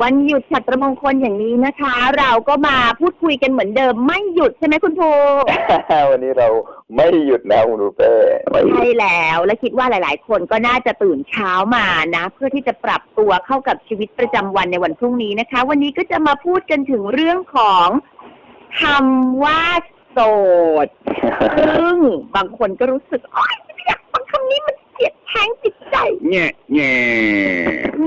วันหยุดฉัตรมงคลอย่างนี้นะคะ เราก็มาพูดคุยกันเหมือนเดิมไม่หยุดใช่ไหมคุณภูวันนี้เราไม่หยุดนะคุณรูเป้ไม่หยุใช่ดแล้วและคิดว่าหลาย ๆ คนก็น่าจะตื่นเช้ามานะ เพื่อที่จะปรับตัวเข้ากับชีวิตประจำวันในวันพรุ่งนี้นะคะ วันนี้ก็จะมาพูดกันถึงเรื่องของคำว่าโสดซึ่งบางคนก็รู้สึกโอ๊ยไม่อยากฟังคำนี้มันเสียด แทงจิตใจ แง่แง่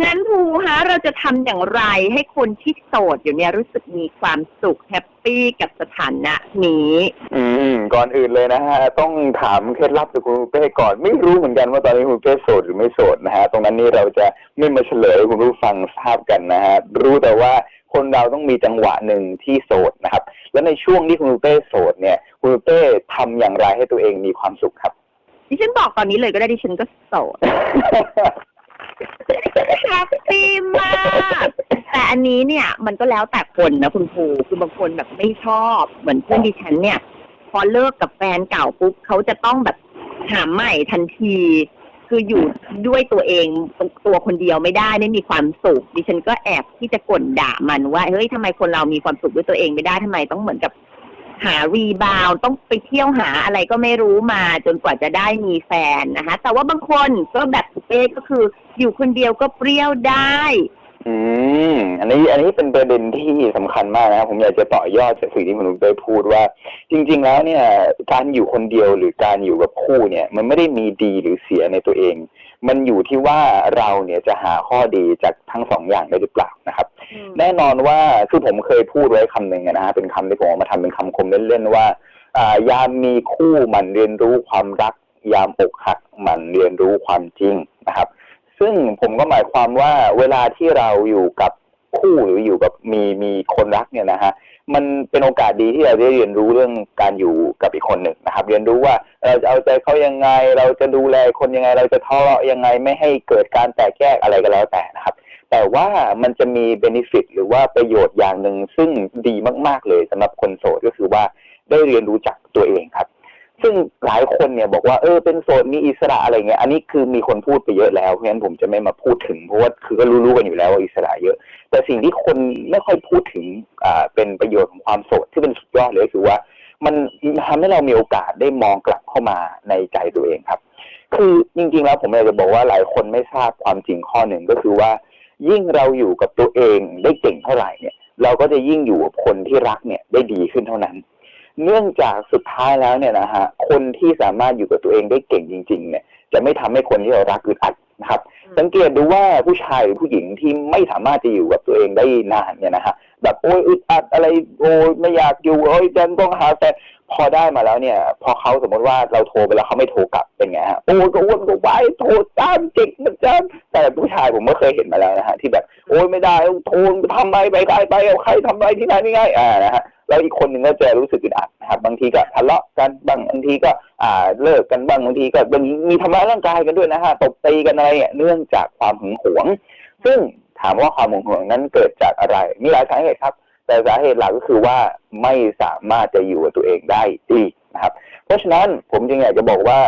งั้นภูฮะเราจะทำอย่างไรให้คนที่โสดอยู่เนี่ยรู้สึกมีความสุขแฮปปี้กับสถานะนี้ อืมก่อนอื่นเลยนะฮะ ต้องถามเคล็ดลับจากคุณรูเป้ก่อน ไม่รู้เหมือนกันว่าตอนนี้คุณรูเป้โสดหรือไม่โสดนะฮะ ตรงนั้นนี่เราจะไม่มาเฉลยให้คุณผู้ฟังทราบกันนะฮะ รู้แต่ว่าคนเราต้องมีจังหวะหนึ่งที่โสดนะครับ แล้วในช่วงที่คุณรูเป้โสดเนี่ย คุณรูเป้ทำอย่างไรให้ตัวเองมีความสุขครับ ดิฉันบอกตอนนี้เลยก็ได้ดิฉันก็โสด แฮปปี้มาก แต่อันนี้เนี่ยมันก็แล้วแต่คนนะคุณครูคือบางคนแบบไม่ชอบเหมือนเพื่อนดิฉันเนี่ย พอเลิกกับแฟนเก่าปุ๊บเขาจะต้องแบบหาใหม่ทันที คืออยู่ด้วยตัวเองตัวคนเดียวไม่ได้ไม่มีความสุขดิฉันก็แอบที่จะก่นด่ามันว่าเฮ้ยทำไมคนเรามีความสุขด้วยตัวเองไม่ได้ทำไมต้องเหมือนกับ หารีบาวต้องไปเที่ยวหาอะไรก็ไม่รู้มาจนกว่าจะได้มีแฟนนะคะ แต่ว่าบางคนก็แบบเป้ก็คือ อยู่คนเดียวก็เปรี้ยวได้ อืมอันนี้อันนี้เป็นประเด็นที่สำคัญมากนะครับผมอยากจะต่อยอดจากสิ่งที่คุณลุงได้พูดว่า จริง ๆ แล้วเนี่ย การอยู่คนเดียวหรือการอยู่กับคู่เนี่ย มันไม่ได้มีดีหรือเสียในตัวเอง มันอยู่ที่ว่าเราเนี่ยจะหาข้อดีจากทั้งสองอย่างได้หรือเปล่านะครับ แน่นอนว่าคือผมเคยพูดไว้คำหนึ่งนะฮะเป็นคำที่ผมเอามาทำเป็นคำคมเล่นๆว่าอ่ายามมีคู่หมันเรียนรู้ความรัก ยามอกหักหมันเรียนรู้ความจริงนะครับ ซึ่งผมก็หมายความว่าเวลาที่เราอยู่กับ คู่หรืออยู่กับมีมีคนรักเนี่ยนะฮะมันเป็นโอกาสดีที่เราได้เรียนรู้เรื่องการอยู่กับอีกคนหนึ่งนะครับ เรียนรู้ว่าเราจะเอาใจเขายังไง เราจะดูแลคนยังไง เราจะทะเลาะยังไงไม่ให้เกิดการแตกแยกอะไรก็แล้วแต่นะครับ แต่ว่ามันจะมีเบนฟิตหรือว่าประโยชน์อย่างหนึ่งซึ่งดีมาก ๆเลยสำหรับคนโสดก็คือว่าได้เรียนรู้จักตัวเองครับซึ่งหลายคนเนี่ยบอกว่าเออเป็นโสดมีอิสระอะไรเงี้ยอันนี้คือมีคนพูดไปเยอะแล้วเพราะฉะนั้นผมจะไม่มาพูดถึงเพราะว่าคือก็รู้ๆกันอยู่แล้วว่าอิสระเยอะ แต่สิ่งที่คนไม่ค่อยพูดถึงอ่าเป็นประโยชน์ของความโสดที่เป็นสุดยอดเลยคือว่ามันทำให้เรามีโอกาสได้มองกลับเข้ามาในใจตัวเองครับ คือจริงๆแล้วผมอยากจะบอกว่าหลายคนไม่ทราบความจริงข้อหนึ่งก็คือว่า ยิ่งเราอยู่กับตัวเองได้เก่งเท่าไหร่เนี่ย เราก็จะยิ่งอยู่กับคนที่รักเนี่ยได้ดีขึ้นเท่านั้น เนื่องจากสุดท้ายแล้วเนี่ยนะฮะคนที่สามารถอยู่กับตัวเองได้เก่งจริง ๆ เนี่ย จะไม่ทำให้คนที่เรารักอึดอัด นะครับ สังเกตดูว่าผู้ชายหรือผู้หญิงที่ไม่สามารถจะอยู่กับตัวเองได้นานเนี่ยนะฮะแบบโอ้ยอึดอัดอะไรโอ้ยไม่อยากอยู่เอ้ยจันต้องหาแต่ พอได้มาแล้วเนี่ย พอเขาสมมติว่าเราโทรไปแล้วเขาไม่โทรกลับเป็นไงฮะโอ้ยก็วนก็วายโทรตามจิกมันจันแต่ผู้ชายผมก็เคยเห็นมาแล้วนะฮะที่แบบ โอ้ยไม่ได้โทรทำอะไรไปใครไปเอาใครทำอะไรที่ไหนนี่ไงอ่านะฮะแล้วอีกคนหนึ่งก็จะรู้สึกอึดอัดนะครับบางทีก็ทะเลาะกันบางบางทีก็อ่าเลิกกันบ้างบางทีก็บางทีมีทำร้ายร่างกายกันด้วยนะฮะตบตีกันอะไรเนี่ยเนื่องจากความหึงหวง ซึ่งถามว่าความหึงหวงนั้นเกิดจากอะไร มีหลายสาเหตุครับ แต่สาเหตุหลักก็คือว่าไม่สามารถจะอยู่กับตัวเองได้ดีนะครับ เพราะฉะนั้นผมจึงอยากจะบอกว่า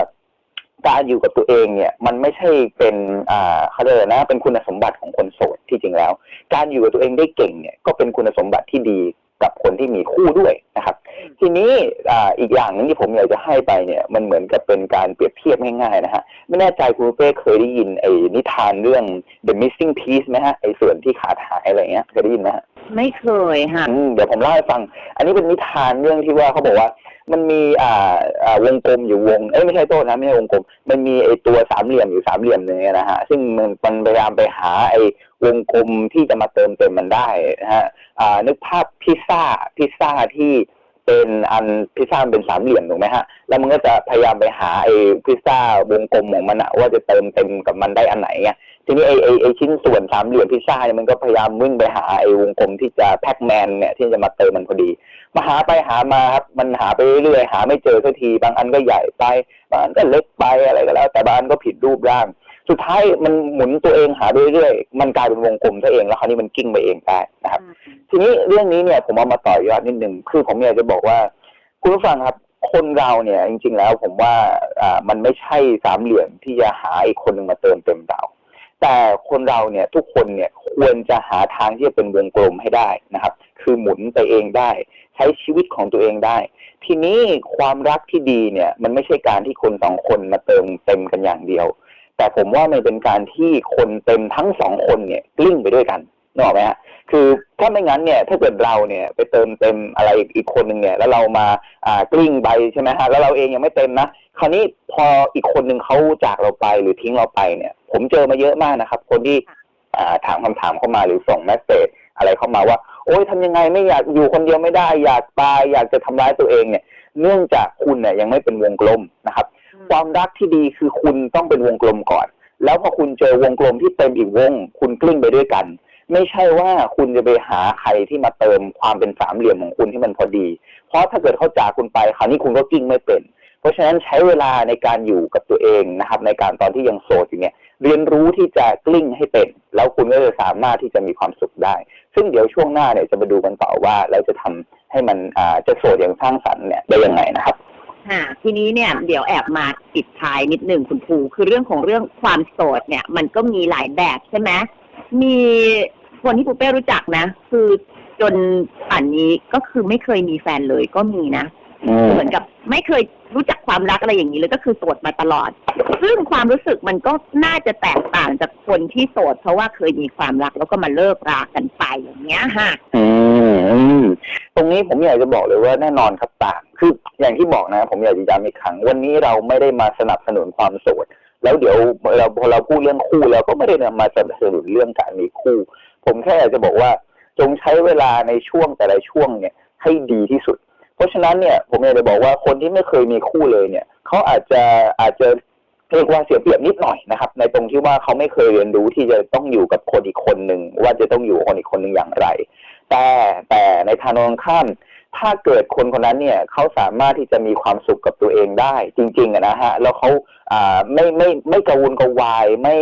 การอยู่กับตัวเองเนี่ย มันไม่ใช่เป็นอ่าเขาเรียกอะไรนะ เป็นคุณสมบัติของคนโสดที่จริงแล้ว การอยู่กับตัวเองได้เก่งเนี่ยก็เป็นคุณสมบัติที่ดี กับคนที่มีคู่ด้วยนะครับ ทีนี้อ่าอีกอย่างหนึงที่ผมอยากจะให้ไปเนี่ยมันเหมือนกับเป็นการเปรียบเทียบง่ายๆนะฮะไม่แน่ใจคุณเป้เคยได้ยินไอ้นิทานเรื่อง The Missing Piece ไหมฮะไอ้ส่วนที่ขาดหายอะไรเงี้ยเคยได้ยินไหมฮะไม่เคยค่ะอืมเดี๋ยวผมเล่าให้ฟัง อันนี้เป็นนิทานเรื่องที่ว่าเขาบอกว่ามันมีอ่าอ่าวงกลมอยู่วง เอ้ยไม่ใช่โทษนะไม่ใช่วงกลม มันมีไอ้ตัวสามเหลี่ยมอยู่สามเหลี่ยมหนึงเนี่ยนะฮะ ซึ่งมันมันพยายามไปหาไอ้ วงกลมที่จะมาเติมเต็มมันได้นะฮะนึกภาพพิซซ่าพิซซ่าที่เป็นอันพิซซ่าเป็นสามเหลี่ยมถูกไหมฮะ แล้วมันก็จะพยายามไปหาไอ้พิซซ่าวงกลมของมันอะว่าจะเติมเต็มกับมันได้อันไหนไงทีนี้ไอ้ไอ้ไอ้ชิ้นส่วนสามเหลี่ยมพิซซ่าเนี่ยมันก็พยายามวิ่งไปหาไอ้วงกลมที่จะแพ็กแมนเนี่ยที่จะมาเติมมันพอดี มาหาไปหามาครับมันหาไปเรื่อยๆหาไม่เจอสักที บางอันก็ใหญ่ไป บางอันก็เล็กไปอะไรก็แล้ว แต่บางอันก็ผิดรูปร่าง สุดท้ายมันหมุนตัวเองหาไปเรื่อยๆ มันกลายเป็นวงกลมซะเองแล้วคราวนี้มันกิ้งไปเองได้นะครับ ทีนี้เรื่องนี้เนี่ยผมเอามาต่อยอดนิดนึงคือผมอยากจะบอกว่า คุณผู้ฟังครับ คนเราเนี่ยจริง ๆ แล้วผมว่าอ่ามันไม่ใช่สามเหลี่ยมที่จะหาอีกคนหนึ่งมาเติมเต็มเราแต่คนเราเนี่ยทุกคนเนี่ยควรจะหาทางที่จะเป็นวงกลมให้ได้นะครับ คือหมุนไปเองได้ ใช้ชีวิตของตัวเองได้ ทีนี้ความรักที่ดีเนี่ย มันไม่ใช่การที่คนสองคนมาเติมเต็มกันอย่างเดียว แต่ผมว่ามันเป็นการที่คนเต็มทั้งสองคนเนี่ยกลิ้งไปด้วยกันนึกออกไหมฮะคือถ้าไม่งั้นเนี่ยถ้าเกิดเราเนี่ยไปเติมเต็มอะไรอีกคนหนึ่งเนี่ย แล้วเรามาอ่ากลิ้งไปใช่ไหมฮะแล้วเราเองยังไม่เต็มนะคราวนี้พออีกคนหนึ่งเขาจากเราไปหรือทิ้งเราไปเนี่ย ผมเจอมาเยอะมากนะครับ คนที่อ่าถามคำถามเข้ามาหรือส่งแมสเซจอะไรเข้ามาว่า โอ๊ยทำยังไงไม่อยากอยู่คนเดียวไม่ได้ อยากตายอยากจะทำร้ายตัวเองเนี่ย เนื่องจากคุณเนี่ยยังไม่เป็นวงกลมนะครับ ความรักที่ดีคือคุณต้องเป็นวงกลมก่อน แล้วพอคุณเจอวงกลมที่เต็มอีกวง คุณกลิ้งไปด้วยกัน ไม่ใช่ว่าคุณจะไปหาใครที่มาเติมความเป็นสามเหลี่ยมของคุณที่มันพอดี เพราะถ้าเกิดเขาจากคุณไปคราวนี้คุณก็กลิ้งไม่เป็น เพราะฉะนั้นใช้เวลาในการอยู่กับตัวเองนะครับ ในการตอนที่ยังโสดอยู่เนี่ยเรียนรู้ที่จะกลิ้งให้เป็น แล้วคุณก็จะสามารถที่จะมีความสุขได้ ซึ่งเดี๋ยวช่วงหน้าเนี่ยจะมาดูกันต่อว่าเราจะทำให้มันจะโสดอย่างสร้างสรรค์เนี่ยได้ยังไงนะครับ ค่ะทีนี้เนี่ยเดี๋ยวแอบมาปิดท้ายนิดหนึ่งคุณภูคือเรื่องของเรื่องความโสดเนี่ย มันก็มีหลายแบบใช่ไหมมีคนที่ปูเป้รู้จักนะ คือจนป่านนี้ก็คือไม่เคยมีแฟนเลยก็มีนะอืม เหมือนกับไม่เคยรู้จักความรักอะไรอย่างนี้เลยก็คือโสดมาตลอด ซึ่งความรู้สึกมันก็น่าจะแตกต่างจากคนที่โสด เพราะว่าเคยมีความรักแล้วก็มาเลิกรากันไปอย่างเงี้ยฮะอืมอืมตรงนี้ผมอยากจะบอกเลยว่าแน่นอนครับต่างคืออย่างที่บอกนะ ผมอยากจะย้ำอีกครั้ง วันนี้เราไม่ได้มาสนับสนุนความโสด แล้วเดี๋ยวเราพอเราพูดเรื่องคู่เราก็ไม่ได้มาสนับสนุนเรื่องการมีคู่ ผมแค่อยากจะบอกว่า จงใช้เวลาในช่วงแต่ละช่วงเนี่ยให้ดีที่สุด เพราะฉะนั้นเนี่ยผมอยากจะบอกว่าคนที่ไม่เคยมีคู่เลยเนี่ยเขาอาจจะอาจจะเรียกว่าเสียเปรียบนิดหน่อยนะครับ ในตรงที่ว่าเขาไม่เคยเรียนรู้ที่จะต้องอยู่กับคนอีกคนหนึ่งว่าจะต้องอยู่คนอีกคนหนึ่งอย่างไร แต่แต่ในทางตรงข้ามถ้าเกิดคนคนนั้นเนี่ยเขาสามารถที่จะมีความสุขกับตัวเองได้ จริงๆนะฮะแล้วเขาไม่ไม่ไม่กระวนกระวายไม่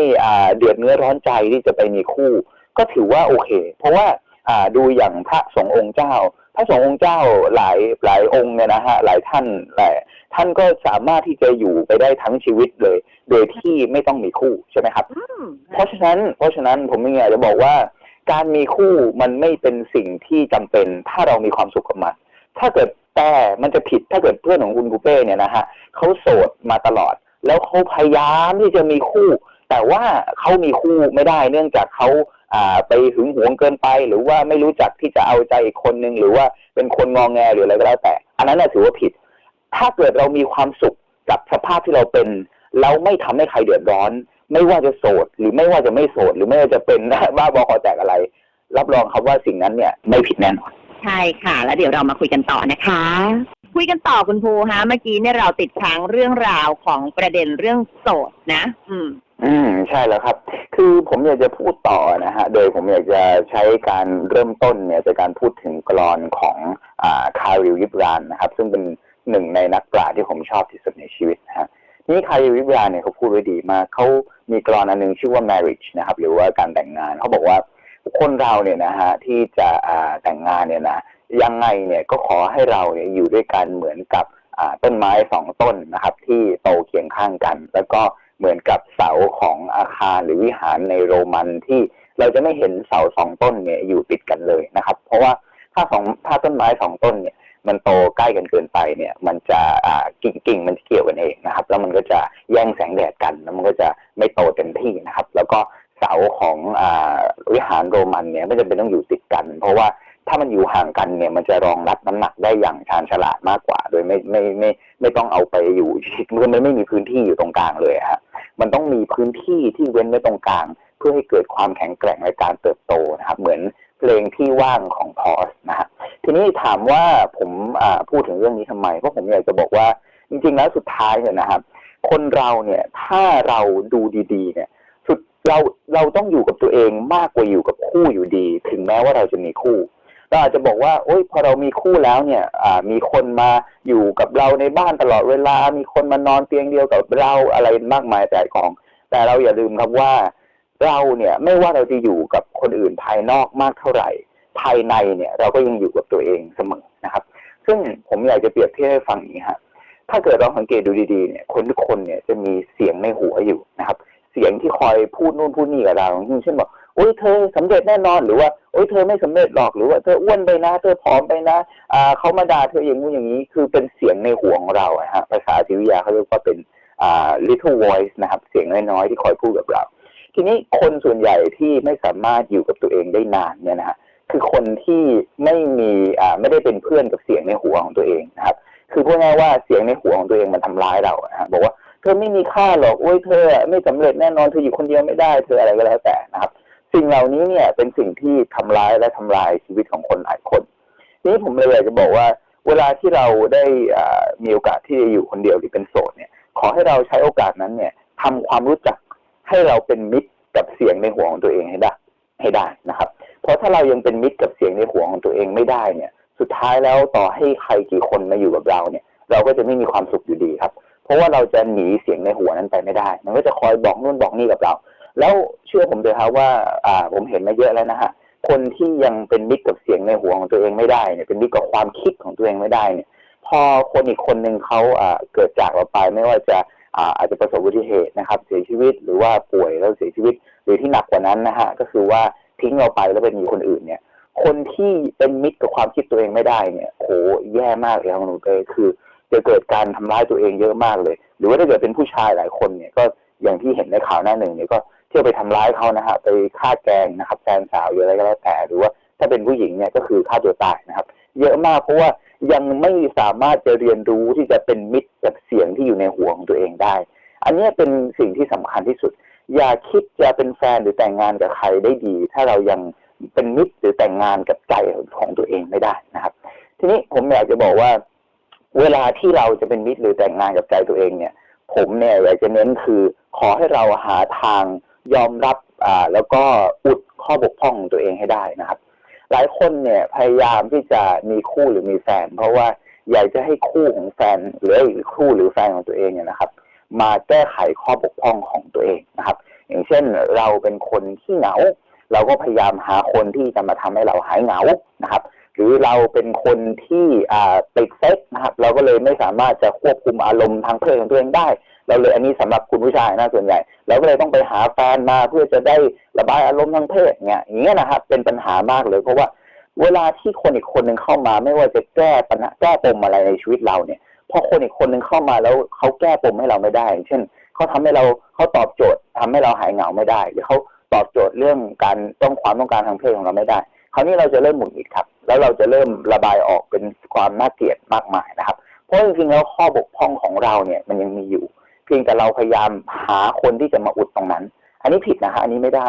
เดือดเนื้อร้อนใจที่จะไปมีคู่ ก็ถือว่าโอเค เพราะว่าอ่าดูอย่างพระสงฆ์องค์เจ้า พระสงฆ์องค์เจ้าหลายหลายองค์เนี่ยนะฮะหลายท่านหลายท่านก็สามารถที่จะอยู่ไปได้ทั้งชีวิตเลย โดยที่ไม่ต้องมีคู่ใช่ไหมครับอืมเพราะฉะนั้น เพราะฉะนั้นผมอยากจะบอกว่า การมีคู่มันไม่เป็นสิ่งที่จำเป็น ถ้าเรามีความสุขกับมันถ้าเกิดแต่มันจะผิดถ้าเกิดเพื่อนของคุณกูเป้เนี่ยนะฮะเขาโสดมาตลอด แล้วเขาพยายามที่จะมีคู่ แต่ว่าเขามีคู่ไม่ได้เนื่องจากเขาอ่า ไปหึงหวงเกินไป หรือว่าไม่รู้จักที่จะเอาใจอีกคนนึงหรือว่าเป็นคนงองแงหรืออะไรก็แล้วแต่ อันนั้นน่ะถือว่าผิด ถ้าเกิดเรามีความสุขกับสภาพที่เราเป็น เราไม่ทำให้ใครเดือดร้อน ไม่ว่าจะโสดหรือไม่ว่าจะไม่โสดหรือไม่ว่าจะเป็นบ้าบอคอแตกอะไร รับรองครับว่าสิ่งนั้นเนี่ยไม่ผิดแน่นอนใช่ค่ะ แล้วเดี๋ยวเรามาคุยกันต่อนะคะ คุยกันต่อคุณภูฮะเมื่อกี้เนี่ยเราติดค้างเรื่องราวของประเด็นเรื่องโสดนะ อืม อืมใช่แล้วครับ คือผมอยากจะพูดต่อนะฮะ โดยผมอยากจะใช้การเริ่มต้นเนี่ยจากการพูดถึงกรอนของอ่าคาริลยิบรานนะครับ ซึ่งเป็นหนึ่งในนักปราชญ์ที่ผมชอบที่สุดในชีวิตนะฮะนี่คาริลยิบรานเนี่ยเขาพูดไว้ดีมากเขามีกรอนอันหนึงชื่อว่า marriage นะครับ หรือว่าการแต่งงานเขาบอกว่าคนเราเนี่ยนะฮะที่จะอ่าแต่งงานเนี่ยนะยังไงเนี่ยก็ขอให้เราเนี่ยอยู่ด้วยกันเหมือนกับอ่าต้นไม้สองต้นนะครับ ที่โตเคียงข้างกัน แล้วก็ เหมือนกับเสาของอาคารหรือวิหารในโรมันที่เราจะไม่เห็นเสาสองต้นเนี่ยอยู่ติดกันเลยนะครับ เพราะว่าถ้าสองถ้าต้นไม้สองต้นเนี่ยมันโตใกล้กันเกินไปเนี่ย มันจะอ่ากิ่งกิ่งมันจะเกี่ยวกันเองนะครับ แล้วมันก็จะแย่งแสงแดดกันแล้วมันก็จะไม่โตเต็มที่นะครับ แล้วก็เสาของอ่าวิหารโรมันเนี่ยไม่จำเป็นต้องอยู่ติดกัน เพราะว่าถ้ามันอยู่ห่างกันเนี่ย มันจะรองรับน้ำหนักได้อย่างชาญฉลาดมากกว่า โดยไม่ไม่ไม่ไม่ต้องเอาไปอยู่ชิดมันไม่มีพื้นที่อยู่ตรงกลางเลยอะฮะ มันต้องมีพื้นที่ที่เว้นไว้ตรงกลาง เพื่อให้เกิดความแข็งแกร่งในการเติบโตนะครับ เหมือนเพลงที่ว่างของพอสนะฮะทีนี้ถามว่าผมพูดถึงเรื่องนี้ทำไม เพราะผมอยากจะบอกว่าจริงๆแล้วสุดท้ายเนี่ยนะครับ คนเราเนี่ยถ้าเราดูดีๆ เนี่ยสุดเราเราต้องอยู่กับตัวเองมากกว่าอยู่กับคู่อยู่ดี ถึงแม้ว่าเราจะมีคู่ เราอาจจะบอกว่าโอ๊ยพอเรามีคู่แล้วเนี่ยมีคนมาอยู่กับเราในบ้านตลอดเวลา มีคนมานอนเตียงเดียวกับเราอะไรมากมายแต่กอง แต่เราอย่าลืมครับว่า เราเนี่ยไม่ว่าเราจะอยู่กับคนอื่นภายนอกมากเท่าไหร่ ภายในเนี่ย เราก็ยังอยู่กับตัวเองเสมอนะครับ ซึ่งผมอยากจะเปรียบเทียบให้ฟังอย่างนี้ฮะถ้าเกิดเราสังเกตดูดีๆเนี่ยคนทุกคนเนี่ยจะมีเสียงในหัวอยู่นะครับ เสียงที่คอยพูดนู่นพูดนี่กับเราอย่างเช่นบอก โอ้ยเธอสำเร็จแน่นอนหรือว่าโอ้ยเธอไม่สำเร็จหรอกหรือว่าเธออ้วนไปนะ เธอผอมไปนะอ่าเขามาด่าเธออย่างงู้อย่างนี้ คือเป็นเสียงในหัวของเราฮะภาษาจิตวิทยาเขาเรียกว่าเป็นอ่า little voice นะครับ เสียงน้อยๆที่คอยพูดกับเรา ทีนี้คนส่วนใหญ่ที่ไม่สามารถอยู่กับตัวเองได้นานเนี่ยนะฮะคือคนที่ไม่มีอ่าไม่ได้เป็นเพื่อนกับเสียงในหัวของตัวเองนะครับคือพูดง่ายว่าเสียงในหัวของตัวเองมันทำร้ายเราอะฮะบอกว่าเธอไม่มีค่าหรอกโอ้ยเธอ ไม่สำเร็จแน่นอนเธออยู่คนเดียวไม่ได้เธออะไรก็แล้วแต่นะครับ สิ่งเหล่านี้เนี่ยเป็นสิ่งที่ทำร้ายและทำลายชีวิตของคนหลายคนนี้ผมเลยอยากจะบอกว่า เวลาที่เราได้มีโอกาสที่จะอยู่คนเดียวหรือเป็นโสดเนี่ย ขอให้เราใช้โอกาสนั้นเนี่ยทำความรู้จักให้เราเป็นมิตรกับเสียงในหัวของตัวเองให้ได้ให้ได้นะครับ เพราะถ้าเรายังเป็นมิตรกับเสียงในหัวของตัวเองไม่ได้เนี่ย สุดท้ายแล้วต่อให้ใครกี่คนมาอยู่กับเราเนี่ย เราก็จะไม่มีความสุขอยู่ดีครับ เพราะว่าเราจะหนีเสียงในหัวนั้นไปไม่ได้ มันก็จะคอยบอกนู่นบอกนี่กับเรา แล้วเชื่อผมเลยครับว่า อ่า ผมเห็นมาเยอะแล้วนะฮะคนที่ยังเป็นมิตรกับเสียงในหัวของตัวเองไม่ได้เนี่ยเป็นมิตรกับความคิดของตัวเองไม่ได้เนี่ย พอคนอีกคนหนึ่งเขาอ่าเกิดจากเราไปไม่ว่าจะอ่าอาจจะประสบอุบัติเหตุนะครับ เสียชีวิตหรือว่าป่วยแล้วเสียชีวิตหรือที่หนักกว่านั้นนะฮะก็คือว่าทิ้งเราไปแล้วไปมีคนอื่นเนี่ย คนที่เป็นมิตรกับความคิดตัวเองไม่ได้เนี่ยโหแย่มากเลยครับหนูเต้คือจะเกิดการทำร้ายตัวเองเยอะมากเลย หรือว่าถ้าเกิดเป็นผู้ชายหลายคนเนี่ยก็อย่างที่เห็นในข่าวหน้าหนึ่งเนี่ยก็ เที่ยวไปทำร้ายเขานะฮะไปฆ่าแกงนะครับแฟนสาวหรืออะไรก็แล้วแต่ หรือว่าถ้าเป็นผู้หญิงเนี่ยก็คือฆ่าตัวตายนะครับ เยอะมากเพราะว่ายังไม่สามารถจะเรียนรู้ที่จะเป็นมิตรกับเสียงที่อยู่ในหัวของตัวเองได้ อันนี้เป็นสิ่งที่สำคัญที่สุด อย่าคิดจะเป็นแฟนหรือแต่งงานกับใครได้ดี ถ้าเรายังเป็นมิตรหรือแต่งงานกับใจของตัวเองไม่ได้นะครับ ทีนี้ผมอยากจะบอกว่า เวลาที่เราจะเป็นมิตรหรือแต่งงานกับใจตัวเองเนี่ย ผมเนี่ยอยากจะเน้นคือขอให้เราหาทาง ยอมรับอ่าแล้วก็อุดข้อบกพร่องของตัวเองให้ได้นะครับ หลายคนเนี่ยพยายามที่จะมีคู่หรือมีแฟน เพราะว่าอยากจะให้คู่ของแฟนหรือคู่หรือแฟนของตัวเองเนี่ยนะครับ มาแก้ไขข้อบกพร่องของตัวเองนะครับ อย่างเช่นเราเป็นคนที่เหงา เราก็พยายามหาคนที่จะมาทำให้เราหายเหงานะครับ หรือเราเป็นคนที่อ่าติดเซ็กนะครับ เราก็เลยไม่สามารถจะควบคุมอารมณ์ทางเพศของตัวเองได้ เราเลยอันนี้สำหรับคุณผู้ชายนะส่วนใหญ่ เราก็เลยต้องไปหาแฟนมาเพื่อจะได้ระบายอารมณ์ทางเพศเนี่ยอย่างเงี้ยนะครับเป็นปัญหามากเลยเพราะว่าเวลาที่คนอีกคนหนึ่งเข้ามา ไม่ว่าจะแก้ปัญหาแก้ปมอะไรในชีวิตเราเนี่ยพอคนอีกคนหนึ่งเข้ามาแล้วเขาแก้ปมให้เราไม่ได้ เช่นเขาทำให้เราเขาตอบโจทย์ทำให้เราหายเหงาไม่ได้ หรือเขาตอบโจทย์เรื่องการต้องความต้องการทางเพศของเราไม่ได้ คราวนี้เราจะเริ่มหมุนหงิดครับ แล้วเราจะเริ่มระบายออกเป็นความน่าเกลียดมากมายนะครับ เพราะจริงๆแล้วข้อบกพร่องของเราเนี่ยมันยังมีอยู่ เพียงแต่เราพยายามหาคนที่จะมาอุดตรงนั้น อันนี้ผิดนะฮะอันนี้ไม่ได้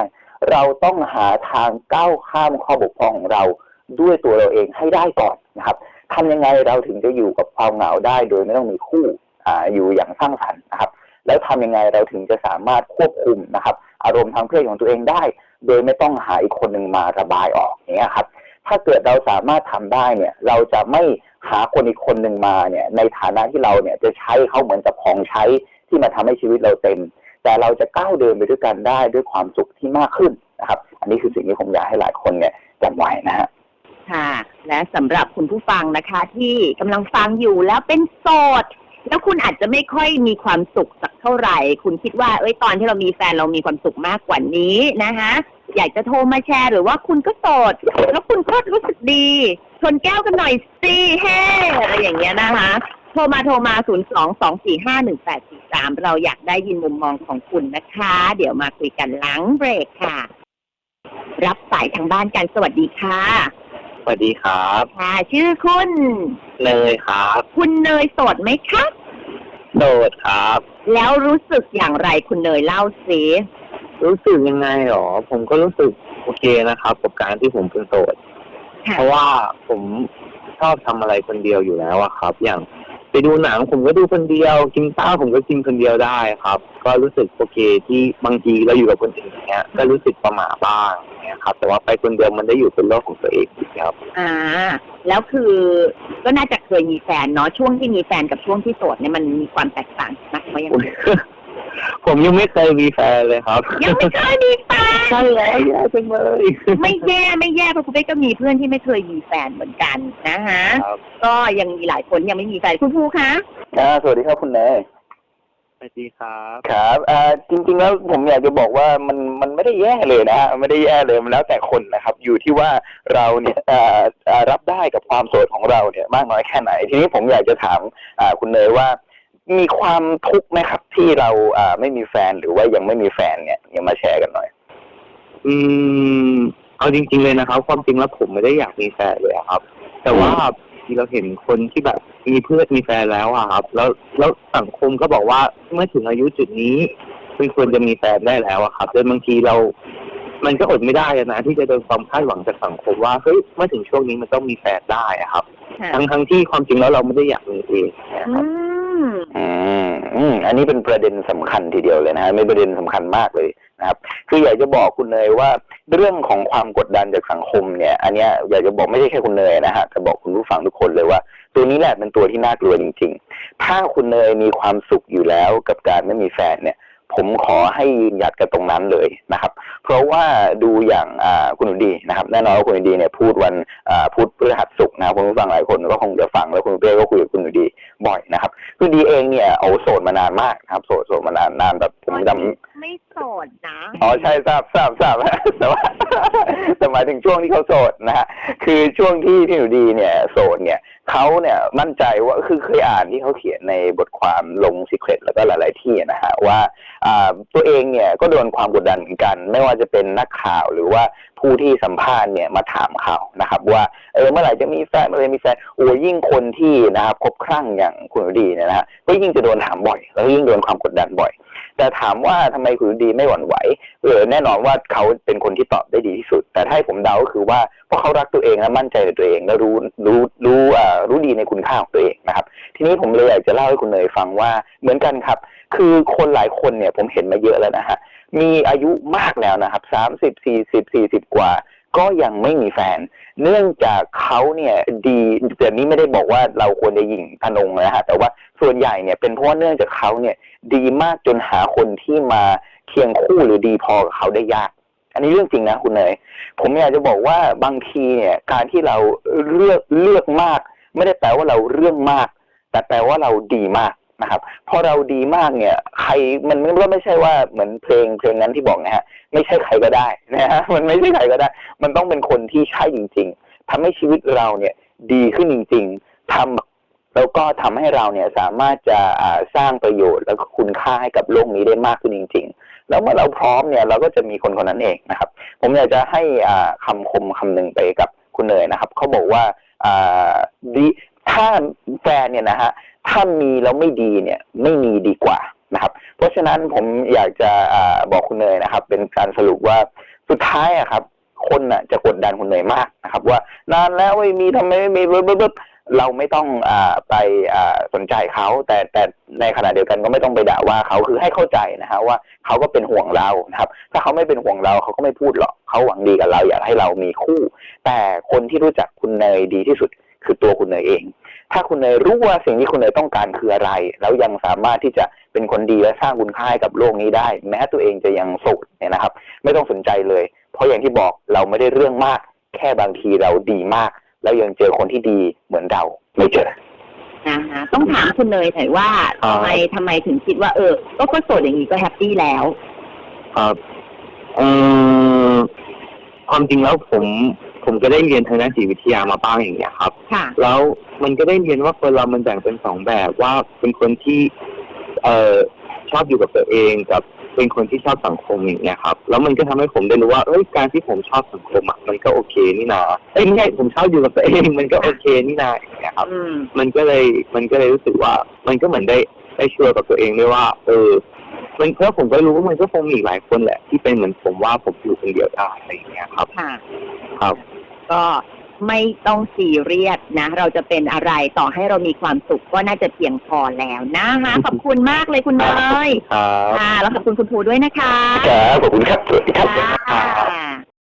เราต้องหาทางก้าวข้ามข้อบกพร่องของเราด้วยตัวเราเองให้ได้ก่อนนะครับทำยังไงเราถึงจะอยู่กับความเหงาได้ โดยไม่ต้องมีคู่อ่าอยู่อย่างสร้างสรรค์นะครับ แล้วทำยังไงเราถึงจะสามารถควบคุมนะครับ อารมณ์ทางเพศของตัวเองได้ โดยไม่ต้องหาอีกคนหนึ่งมาระบายออกอย่างเงี้ยครับถ้าเกิดเราสามารถทำได้เนี่ย เราจะไม่หาคนอีกคนหนึ่งมาเนี่ย ในฐานะที่เราเนี่ยจะใช้เขาเหมือนกับของใช้ ที่มาทำให้ชีวิตเราเต็ม แต่เราจะก้าวเดินไปด้วยกันได้ด้วยความสุขที่มากขึ้นนะครับ อันนี้คือสิ่งที่ผมอยากให้หลายคนเนี่ยจำไว้นะฮะค่ะและสำหรับคุณผู้ฟังนะคะ ที่กำลังฟังอยู่แล้วเป็นโสดแล้วคุณอาจจะไม่ค่อยมีความสุขสักเท่าไหร่ คุณคิดว่าเอ้ยตอนที่เรามีแฟนเรามีความสุขมากกว่านี้นะคะอยากจะโทรมาแชร์หรือว่าคุณก็โสดแล้วคุณก็รู้สึกดีชนแก้วกันหน่อยสิเฮ้อะไรอย่างเงี้ยนะคะ ทรมาโทรมา 0 2 2 4 5 1 8 4 3 เราอยากได้ยินมุมมองของคุณนะคะ เดี๋ยวมาคุยกันหลังเบรกค่ะ รับสายทางบ้านกันสวัสดีค่ะ สวัสดีครับ ค่ะ ชื่อคุณ เนยครับ คุณเนยโสดไหมคะโดดครับ แล้วรู้สึกอย่างไรคุณเนยเล่าสิรู้สึกยังไงหรอ ผมก็รู้สึกโอเคนะครับกับการที่ผมเป็นโสด ค่ะเพราะว่าผมชอบทำอะไรคนเดียวอยู่แล้วอะครับ อย่างไป ดูหนังผมก็ดูคนเดียว กินข้าวผมก็กินคนเดียวได้ครับ ก็รู้สึกโอเคที่บางทีเราอยู่กับคนอื่นอย่างเงี้ยก็รู้สึกประหม่าบ้างอย่างเงี้ยครับ แต่ว่าไปคนเดียวมันได้อยู่เป็นโลกของตัวเองครับ อ่า แล้วคือก็น่าจะเคยมีแฟนเนาะช่วงที่มีแฟนกับช่วงที่โสดเนี่ยมันมีความแตกต่างนะเพราะยังผม ผมยังไม่เคยมีแฟนเลยครับยังไม่เคยมีแฟนใช่แล้วแย่จังเลยไม่แย่ไม่แย่เพราะคุณเป้ก็มีเพื่อนที่ไม่เคยมีแฟนเหมือนกันนะฮะครับก็ยังมีหลายคนยังไม่มีแฟนคุณภูคะอ่าสวัสดีครับคุณเนยสวัสดีครับครับอ่าจริง ๆ แล้วผมอยากจะบอกว่ามันมันไม่ได้แย่เลยนะฮะไม่ได้แย่เลยมันแล้วแต่คนนะครับ อยู่ที่ว่าเราเนี่ยอ่าอ่ารับได้กับความโสดของเราเนี่ยมากน้อยแค่ไหน ทีนี้ผมอยากจะถามอ่าคุณเนยว่า มีความทุกข์ไหมครับ ที่เราอ่าไม่มีแฟนหรือว่ายังไม่มีแฟนเนี่ยอย่ามาแชร์กันหน่อย อืม เอาจริง ๆเลยนะครับ ความจริงแล้วผมไม่ได้อยากมีแฟนเลยอะครับ แต่ว่าที่เราเห็นคนที่แบบมีเพื่อนมีแฟนแล้วอะครับ แล้วแล้วสังคมก็บอกว่าเมื่อถึงอายุจุดนี้คุณควรจะมีแฟนได้แล้วอะครับโดยบางทีเรา มันก็อดไม่ได้อะนะที่จะโดนความคาดหวังจากสังคมว่าเฮ้ยเมื่อถึงช่วงนี้มันต้องมีแฟนได้อะครับ ค่ะทั้งทั้งที่ความจริงแล้วเราไม่ได้อยากมีเองนะคอืรับ ม อืมอืมอันนี้เป็นประเด็นสำคัญทีเดียวเลยนะฮะเป็นประเด็นสำคัญมากเลยนะครับคืออยากจะบอกคุณเนยว่าเรื่องของความกดดันจากสังคมเนี่ย อันเนี้ยอยากจะบอกไม่ใช่แค่คุณเนยนะฮะแต่บอกคุณผู้ฟังทุกคนเลยว่า ตัวนี้แหละเป็นตัวที่น่ากลัวจริง ๆ ถ้าคุณเนยมีความสุขอยู่แล้วกับการไม่มีแฟนเนี่ย ผมขอให้ยืนหยัดกันตรงนั้นเลยนะครับ เพราะว่าดูอย่างอ่าคุณหนูดีนะครับแน่นอนว่าคุณหนูดีเนี่ยพูดวันอ่าพูดพฤหัสศุกร์นะครับคุณผู้ฟังหลายคนก็คงจะฟังแล้วคุณเป้ก็คุยกับคุณหนูดีบ่อยนะครับ คุณดีเองเนี่ยเอาโสดมานานมากนะครับโสดโสดมานานนานแบบผมจำไม่โสดนะอ๋อใช่ทราบทราบทราบแต่ว่าแต่หมายถึงช่วงที่เขาโสดนะฮะคือช่วงที่พี่หนูดีเนี่ยโสดเนี่ย เขาเนี่ยมั่นใจว่าคือเคยอ่านที่เขาเขียนในบทความลงสิเครตแล้วก็หลาย ๆ ที่นะฮะว่าอ่าตัวเองเนี่ยก็โดนความกดดันเหมือนกัน ไม่ว่าจะเป็นนักข่าวหรือว่าผู้ที่สัมภาษณ์เนี่ยมาถามเขานะครับ ว่าเออเมื่อไหร่จะมีแฟนเมื่อไหร่มีแฟนโอ้ยิ่งคนที่นะครับคบครั่งอย่างคุณดีเนี่ยนะฮะก็ยิ่งจะโดนถามบ่อย แล้วยิ่งโดนความกดดันบ่อย แต่ถามว่าทำไมคุณดีไม่หวั่นไหวเออแน่นอนว่าเขาเป็นคนที่ตอบได้ดีที่สุด แต่ถ้าให้ผมเดาก็คือว่าเพราะเขารักตัวเองและมั่นใจในตัวเองและรู้รู้รู้อ่ารู้ดีในคุณค่าของตัวเองนะครับ ทีนี้ผมเลยอยากจะเล่าให้คุณเนยฟังว่าเหมือนกันครับ คือคนหลายคนเนี่ยผมเห็นมาเยอะแล้วนะฮะ มีอายุมากแล้วนะครับสามสิบสี่สิบสี่สิบกว่า ก็ยังไม่มีแฟน เนื่องจากเขาเนี่ยดีแต่นี้ไม่ได้บอกว่าเราควรจะหยิ่งทะนงนะฮะแต่ว่าส่วนใหญ่เนี่ยเป็นเพราะเนื่องจากเขาเนี่ยดีมากจนหาคนที่มาเคียงคู่หรือดีพอกับเขาได้ยากอันนี้เรื่องจริงนะคุณเนยผมอยากจะบอกว่าบางทีเนี่ยการที่เราเลือกเลือกมาก ไม่ได้แปลว่าเราเรื่องมาก แต่แปลว่าเราดีมาก นะครับพอเราดีมากเนี่ย ใครมันก็ไม่ใช่ว่าเหมือนเพลงเพลงนั้นที่บอกนะฮะไม่ใช่ใครก็ได้นะฮะมันไม่ใช่ใครก็ได้ มันต้องเป็นคนที่ใช่จริง ๆทำให้ชีวิตเราเนี่ยดีขึ้นจริง ๆทำแล้วก็ทำให้เราเนี่ยสามารถจะสร้างประโยชน์แล้วก็คุณค่าให้กับโลกนี้ได้มากขึ้นจริง ๆ แล้วเมื่อเราพร้อมเนี่ยเราก็จะมีคนคนนั้นเองนะครับ ผมอยากจะให้อ่าคำคมคำหนึ่งไปกับคุณเนยนะครับเขาบอกว่าอ่าดีถ้าแฟนเนี่ยนะฮะ ถ้ามีแล้วไม่ดีเนี่ยไม่มีดีกว่านะครับ เพราะฉะนั้นผมอยากจะอบอกคุณเนยนะครับ เป็นการสรุปว่าสุดท้ายอะครับ คนน่ะจะกดดันคุณเนยมากนะครับ ว่านานแล้วไม่มีทำไมไม่มีบึ๊บบึ๊บบึ๊บเราไม่ต้องอไปอสนใจเขาแต่แต่ในขณะเดียวกันก็ไม่ต้องไปด่าว่าเขาคือให้เข้าใจนะฮะว่าเขาก็เป็นห่วงเรานะครับ ถ้าเขาไม่เป็นห่วงเราเขาก็ไม่พูดหรอกเขาหวังดีกับเราอยากให้เรามีคู่ แต่คนที่รู้จักคุณเนยดีที่สุดคือตัวคุณเนยเอง ถ้าคุณเนยรู้ว่าสิ่งที่คุณเนยต้องการคืออะไร แล้วยังสามารถที่จะเป็นคนดีและสร้างคุณค่าให้กับโลกนี้ได้ แม้ตัวเองจะยังโสดเนี่ยนะครับ ไม่ต้องสนใจเลย เพราะอย่างที่บอกเราไม่ได้เรื่องมาก แค่บางทีเราดีมาก แล้วยังเจอคนที่ดีเหมือนเราไม่เจอนะคะต้องถามคุณเนยหน่อยว่าครับทำไมทำไมถึงคิดว่าเออ ก็ก็โสดอย่างนี้ก็แฮปปี้แล้วครับเอ่อความจริงแล้วผม ผมก็ได้เรียนทางด้านจิตวิทยามาบ้างอย่างเงี้ยครับ ค่ะ แล้วมันก็ได้เรียนว่าคนเรามันแบ่งเป็นสองแบบว่าเป็นคนที่เอ่อชอบอยู่กับตัวเองกับเป็นคนที่ชอบสังคมอย่างเงี้ยครับ แล้วมันก็ทำให้ผมได้รู้ว่าเอ้ยการที่ผมชอบสังคมอะมันก็โอเคนี่นาเอ้ยไม่ใช่ผมชอบอยู่กับตัวเอง มันก็โอเคนี่นาอย่างเงี้ยครับ อืม มันก็เลยมันก็เลยรู้สึกว่า มันก็เหมือนได้ได้ชัวร์กับตัวเองด้วยว่า เออ มันเพราะผมก็รู้ว่ามันก็คงมีอีกหลายคนแหละ ที่เป็นเหมือนผมว่าผมอยู่คนเดียวได้อะไรอย่างเงี้ยครับ ค่ะ ครับ ก็ไม่ต้องซีเรียสนะ เราจะเป็นอะไรต่อให้เรามีความสุขก็น่าจะเพียงพอแล้วนะคะขอบคุณมากเลยคุณเนยครับค่ะแล้วขอบคุณคุณภูด้วยนะคะ ครับขอบคุณครับสวัสดีครับ ค่ะ